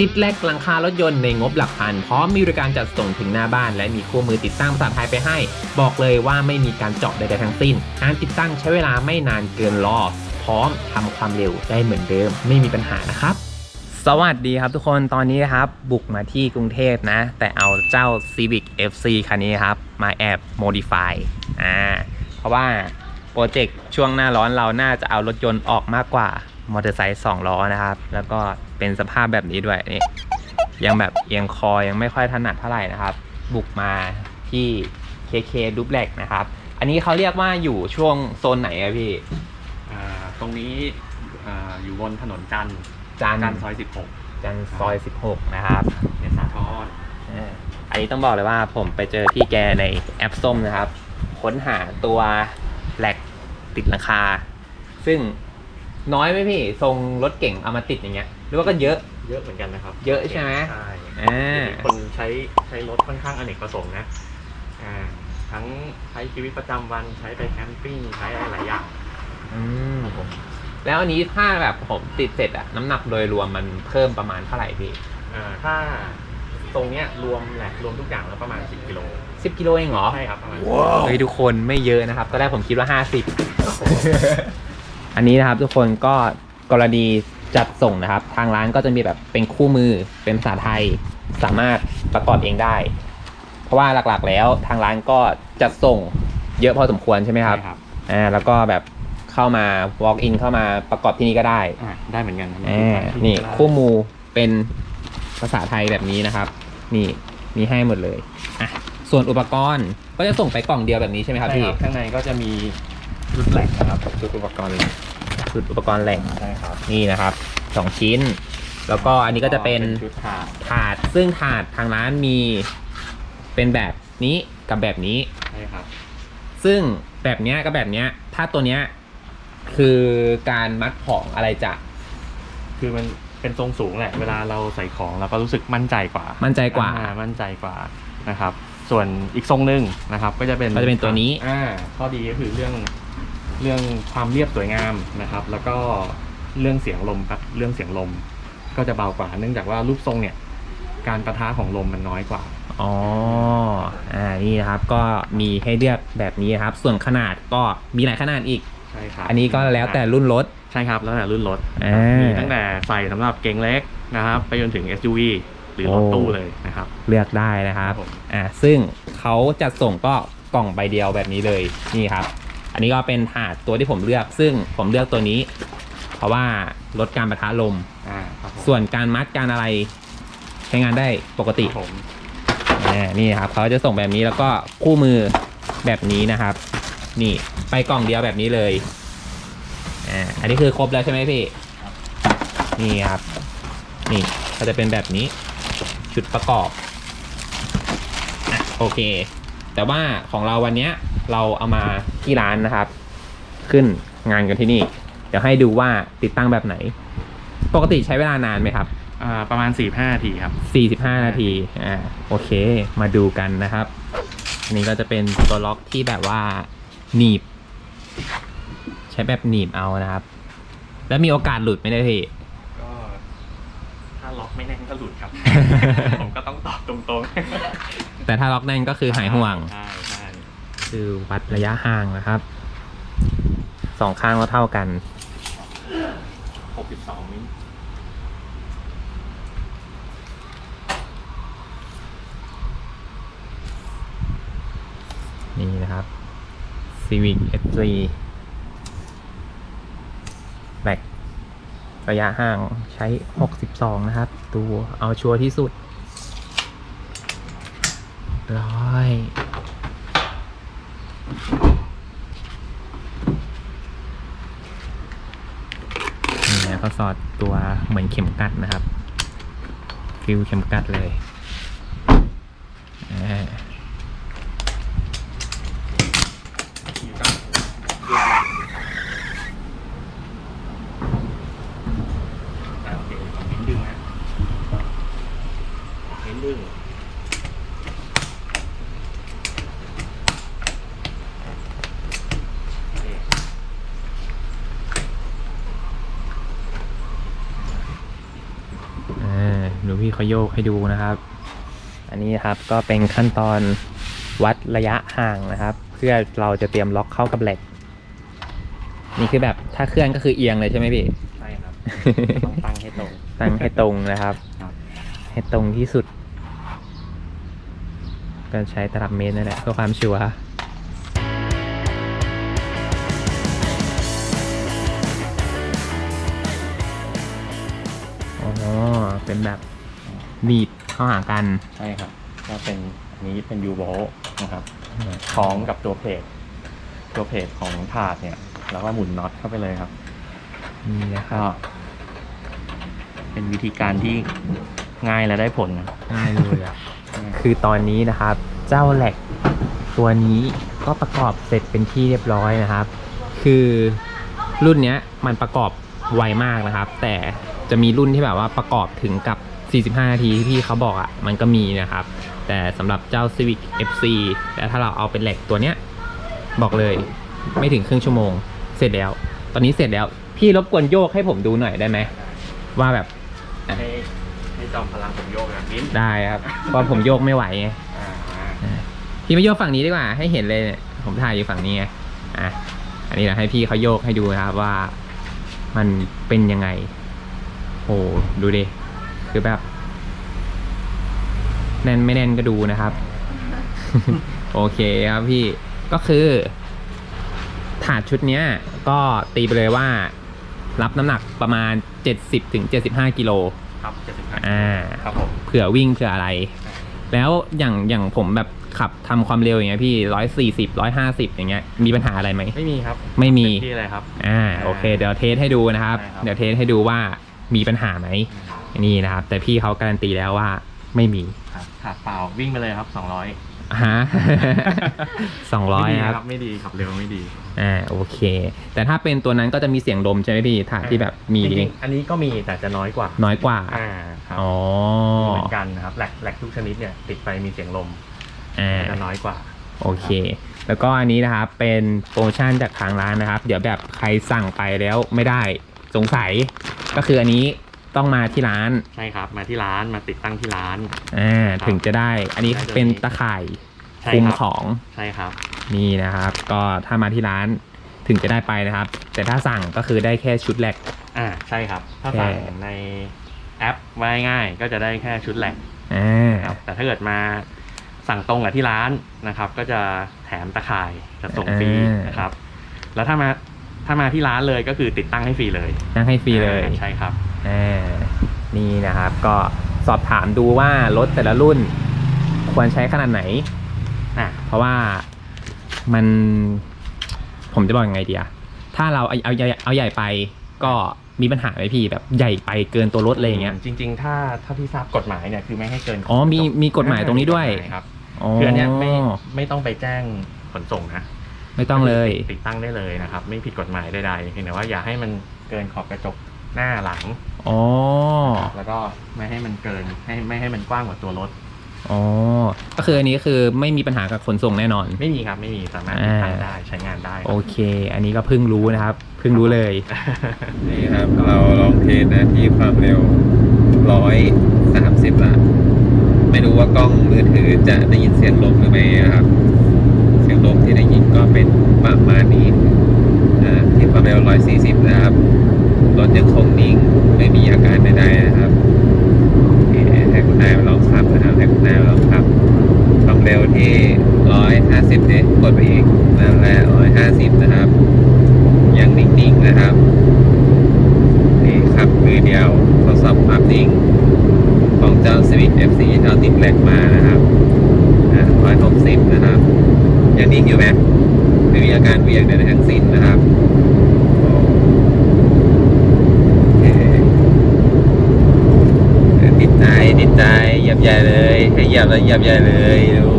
ติดแลกหลังคารถยนต์ในงบหลักพันพร้อมมีบริการจัดส่งถึงหน้าบ้าน และมีคู่มือติดตั้งภาษาไทยไปให้ บอกเลยว่าไม่มีการเจาะใดๆทั้งสิ้น การติดตั้งใช้เวลาไม่นานเกินรอพร้อมทำความเร็วได้เหมือนเดิม ไม่มีปัญหานะครับ สวัสดีครับทุกคนตอนนี้นะครับ บุกมาที่กรุงเทพนะ แต่เอาเจ้า Civic FC คันนี้ครับ มาแอบ modify อ่าเพราะว่าโปรเจกต์ช่วงหน้าร้อนเราน่าจะเอารถยนต์ออกมากกว่า มอเตอร์ไซค์2ล้อนะครับ แล้วก็เป็นสภาพแบบนี้ด้วยนี่ยังแบบเอียงคอยังไม่ค่อยถนัดเท่าไหร่นะครับ บุกมาที่ KK d u p l e x นะครับ อันนี้เขาเรียกว่าอยู่ช่วงโซนไหนอะพี่อ่าตรงนี้อ่าอยู่บนถนนจันทร์จันทจันทร์ร์ซอย 16จันทร์ซอย 16 นะครับ เขตสาทรอ่าอันนี้ต้องบอกเลยว่าผมไปเจอพี่แกในแอปส้มนะครับ ค้นหาตัวแหลกติดหลังคา ซึ่ง น้อยไหมพี่ทรงรถเก่งเอามาติดอย่างเงี้ยหรือว่าก็เยอะ เยอะเหมือนกันนะครับเยอะใช่ไหมใช่อ่ามีคนใช้ใช้รถค่อนข้างอเนกประสงค์นะอ่าทั้งใช้ชีวิตประจำวันใช้ไปแคมปิ้งใช้อะไรหลายอย่างอืมแล้วอันนี้ถ้าแบบผมติดเสร็จอะน้ำหนักโดยรวมมันเพิ่มประมาณเท่าไหร่พี่อ่าถ้าตรงเนี้ยรวมแหละรวมทุกอย่างแล้วประมาณ 10กิโลสิบกิโลเองเหรอใช่ครับประมาณเฮ้ยทุกคนไม่เยอะนะครับตอนแรกผมคิดว่า 50 อันนี้นะครับทุกคนก็กรณีจัดส่งนะครับ ทางร้านก็จะมีแบบเป็นคู่มือเป็นภาษาไทยสามารถประกอบเองได้ เพราะว่าหลักๆแล้วทางร้านก็จัดส่งเยอะพอสมควรใช่ไหมครับใช่ครับอ่าแล้วก็แบบเข้ามา walk in เข้ามาประกอบที่นี่ก็ได้อ่าได้เหมือนกันครับอ่านี่คู่มือเป็นภาษาไทยแบบนี้นะครับ นี่มีให้หมดเลยอะส่วนอุปกรณ์ก็จะส่งไปกล่องเดียวแบบนี้ใช่ไหมครับใช่พี่ ครับข้างในก็จะมีชุดแหลกนะครับชุดอุปกรณ์เหล็ก ชุดอุปกรณ์แหล่งใช่ครับนี่นะครับสองชิ้น แล้วก็อันนี้ก็จะเป็นชุดถาดถาดซึ่งถาดทางร้านมีเป็นแบบนี้กับแบบนี้ใช่ครับ ซึ่งแบบเนี้ยกับแบบเนี้ย ถ้าตัวเนี้ยคือการมัดของอะไรจะคือมันเป็นทรงสูงแหละ เวลาเราใส่ของเราก็รู้สึกมั่นใจกว่า มั่นใจกว่าอ่มั่นใจกว่านะครับ ส่วนอีกทรงหนึ่งนะครับ ก็จะเป็นก็จะเป็นตัวนี้อ่าข้อดีก็คือเรื่อง เรื่องความเรียบสวยงามนะครับ แล้วก็เรื่องเสียงลมครับเรื่องเสียงลมก็จะเบากว่า เนื่องจากว่ารูปทรงเนี่ย การประทะของลมมันน้อยกว่าอ๋อ อ่า นี่นะครับ ก็มีให้เลือกแบบนี้นะครับ ส่วนขนาดก็มีหลายขนาดอีก ใช่ครับ อันนี้ก็แล้วแต่รุ่นรถ ใช่ครับ แล้วแต่รุ่นรถอ่ามีตั้งแต่ใส่สำหรับเก๋งเล็กนะครับ ไปจนถึง SUV หรือรถโอ้ตู้เลยนะครับ เลือกได้นะครับครับผมอ่า ซึ่งเขาจัดส่งก็กล่องใบเดียวแบบนี้เลย นี่ครับ อันนี้ก็เป็นถาดตัวที่ผมเลือก ซึ่งผมเลือกตัวนี้ เพราะว่าลดการประทะลม อ่าครับผมส่วนการมัดการอะไรใช้งานได้ปกติ ครับผมอ่านี่ครับเขาจะส่งแบบนี้แล้วก็คู่มือแบบนี้นะครับ นี่ไปกล่องเดียวแบบนี้เลยอ่าอันนี้คือครบแล้วใช่ไหมพี่นี่ครับ นี่ก็จะเป็นแบบนี้ ชุดประกอบอะโอเค แต่ว่าของเราวันเนี้ยเราเอามาที่ร้านนะครับ ขึ้นงานกันที่นี่ เดี๋ยวให้ดูว่าติดตั้งแบบไหน ปกติใช้เวลานานไหมครับอ่าประมาณ 4-5นาทีครับ 45 นาทีอ่าโอเค มาดูกันนะครับ อันนี้ก็จะเป็นตัวล็อกที่แบบว่าหนีบ ใช้แบบหนีบเอานะครับ แล้วมีโอกาสหลุดไหมเนี่ได้พี่ ก็ถ้าล็อกไม่แน่นก็หลุดครับ ผมก็ต้องตอบตรงๆ แต่ถ้าล็อกแน่นก็คือหายห่วง ใช่ใช่คือวัดระยะห่างนะครับ สองข้างก็เท่ากัน หกสิบสองนิ้วนี่นะครับ Civic F3 แบกระยะห่างใช้ 62 นะครับตัวเอาชัวร์ที่สุด ร้อยนี่ก็สอดตัวเหมือนเข็มกัดนะครับ ฟิวเข็มกัดเลยอ่าอ่าโอเคเน้นดึงนะเน้นดึงโอเค อ่าดูพี่เขาโยกให้ดูนะครับ อันนี้ครับก็เป็นขั้นตอนวัดระยะห่างนะครับ เพื่อเราจะเตรียมล็อกเข้ากับเหล็ก นี่คือแบบถ้าเคลื่อนก็คือเอียงเลยใช่ไหมพี่ ใช่ครับ ต้องตั้งให้ตรง ตั้งให้ตรงนะครับครับให้ตรงที่สุด ก็ใช้ตลับเมตรนั่นแหละเพื่อความชัวร์ หนีบเข้าหากัน ใช่ครับ ก็เป็นอันนี้เป็นยูโวนะครับคล้องกับตัวเพจตัวเพจของถาดเนี่ย แล้วก็หมุนน็อตเข้าไปเลยครับ นี่นะคก็รับ เป็นวิธีการที่ง่ายและได้ผลนะง่ายเลยอะ คือตอนนี้นะครับ เจ้าแหลกตัวนี้ก็ประกอบเสร็จเป็นที่เรียบร้อยนะครับ คือรุ่นเนี้ยมันประกอบไวมากนะครับ แต่จะมีรุ่นที่แบบว่าประกอบถึงกับ 45 นาทีที่พี่เขาบอกอะ่ะมันก็มีนะครับ แต่สำหรับเจ้า Civic FC แล้วถ้าเราเอาเป็นแหลกตัวเนี้ย บอกเลยไม่ถึงครึ่งชั่วโมง เสร็จแล้ว ตอนนี้เสร็จแล้ว พี่รบกวนโยกให้ผมดูหน่อยได้ไหม ว่าแบบให้ให้จอมพลังผมโยกนะมิ้นได้ครับเพราะผมโยกไม่ไหวไงอ่าพี่มาโยกฝั่งนี้ดีกว่า ให้เห็นเลยเนี่ยผมถ่ายอยู่ฝั่งนี้ไงอะอันนี้เราให้พี่เขาโยกให้ดูนะครับว่ามันเป็นยังไงโอ้ดูดิ คือแบบ แน่นไม่แน่นก็ดูนะครับ โอเคครับพี่ก็คือ ถาดชุดเนี้ยก็ตีไปเลยว่า รับน้ำหนักประมาณ 70ถึง75กิโลครับเจ็ดสิบห้าอ่าครับผมเผื่อวิ่งเผื่ออะไร แล้วอย่างอย่างผมแบบขับทำความเร็วอย่างเงี้ยพี่ร้อยสี่สิบร้อยห้าสิบอย่างเงี้ยมีปัญหาอะไรไหมไม่มีครับ ไม่มีเต็ที่เลยครับ อ่าโอเค เดี๋ยวเทสให้ดูนะครับได้ครับเดี๋ยวเทสให้ดูว่ามีปัญหาไหม นี่นะครับ แต่พี่เขาการันตีแล้วว่าไม่มีครับถาดเปล่าวิ่งไปเลยครับสองร้อยฮะสองร้อยไม่ดีครับไม่ดีขับเร็วไม่ดีอ่าโอเค แต่ถ้าเป็นตัวนั้นก็จะมีเสียงลมใช่ไหมพี่ถ่ายที่แบบมีจริงๆอันนี้ก็มีแต่จะน้อยกว่า น้อยกว่าอ่าครับอ๋อมีเหมือนกันนะครับแหลกแหลกทุกชนิดเนี่ยติดไปมีเสียงลมอ่าจะน้อยกว่าโอเค แล้วก็อันนี้นะครับเป็นโปรโมชั่นจากทางร้านนะครับ เดี๋ยวแบบใครสั่งไปแล้วไม่ได้สงสัยก็คืออันนี้ ต้องมาที่ร้านใช่ครับมาที่ร้านมาติดตั้งที่ร้าน อ่าถึงจะได้ อันนี้เป็นตะข่ายใช่คุมครับของใช่ครับ นี่นะครับ ก็ถ้ามาที่ร้านถึงจะได้ไปนะครับ แต่ถ้าสั่งก็คือได้แค่ชุดแรก อ่าใช่ครับ ถ้าแค่สั่งในแอปไว้ง่ายก็จะได้แค่ชุดแหลกอ่าครับแต่ถ้าเกิดมาสั่งตรงกับที่ร้านนะครับ ก็จะแถมตะข่ายจะส่งฟรีนะครับ แล้วถ้ามาถ้ามาที่ร้านเลยก็คือติดตั้งให้ฟรีเลยนั่งให้ฟรีเลย อ่าใช่ครับอ่า นี่นะครับก็สอบถามดูว่ารถแต่ละรุ่นควรใช้ขนาดไหนอะเพราะว่ามันผมจะบอกยังไงดีอะถ้าเราเอาเอาใหญ่เอาใหญ่ไปก็มีปัญหาไหมพี่แบบใหญ่ไปเกินตัวรถอะไรอย่างเงี้ยจริง ๆ ถ้าถ้าที่ทราบกฎหมายเนี่ยคือไม่ให้เกินอ๋อมีมีกฎหมายตรงนี้ด้วยมีกฎหมครับอ๋อคืออันเนี้ยไม่ไม่ต้องไปแจ้งขนส่งนะไม่ต้องเลยติดตั้งได้เลยนะครับ ไม่ผิดกฎหมายใดๆเพียงแต่ว่าอย่าให้มันเกินขอบกระจก หน้าหลัง อ๋อ แล้วก็ไม่ให้มันเกินให้ไม่ให้มันกว้างกว่าตัวรถ อ๋อ ก็คืออันนี้คือไม่มีปัญหากับขนส่งแน่นอน ไม่มีครับไม่มีสามารถติดตั้งได้ใช้งานได้โอเค อันนี้ก็เพิ่งรู้นะครับ เพิ่งรู้เลย นี่ครับเราลองเทสนะที่ความเร็วร้อยสามสิบละไม่รู้ว่ากล้องมือถือจะได้ยินเสียงลมหรือไม่นะครับ เสียงลมที่ได้ยินก็เป็นประมาณนี้อ่าที่ความเร็วร้อยสี่สิบนะครับ รถยังคงนิ่งไม่มีอาการใดๆนะครับให้คุณนายมาลองขับนะครับให้คุณนายมาลองขับความเร็วที่ร้อยห้าสิบเนี่ยกดไปอีกนั่นแหละร้อยห้าสิบนะครับ ยังนิ่งๆนะครับนี่ครับมือเดียวทดสอบความนิ่ง ของเจ้า Civic FC ที่เราติดแรกมานะครับร้อยหกสิบนะครับยังนิ่งอยู่ไหมไม่มีอาการเวียงใดๆทั้งสิ้นนะครับโอเคติดใจติดใจเหยียบ ใหญ่เลยให้เหยียบแล้วเหยียบใหญ่เลยดู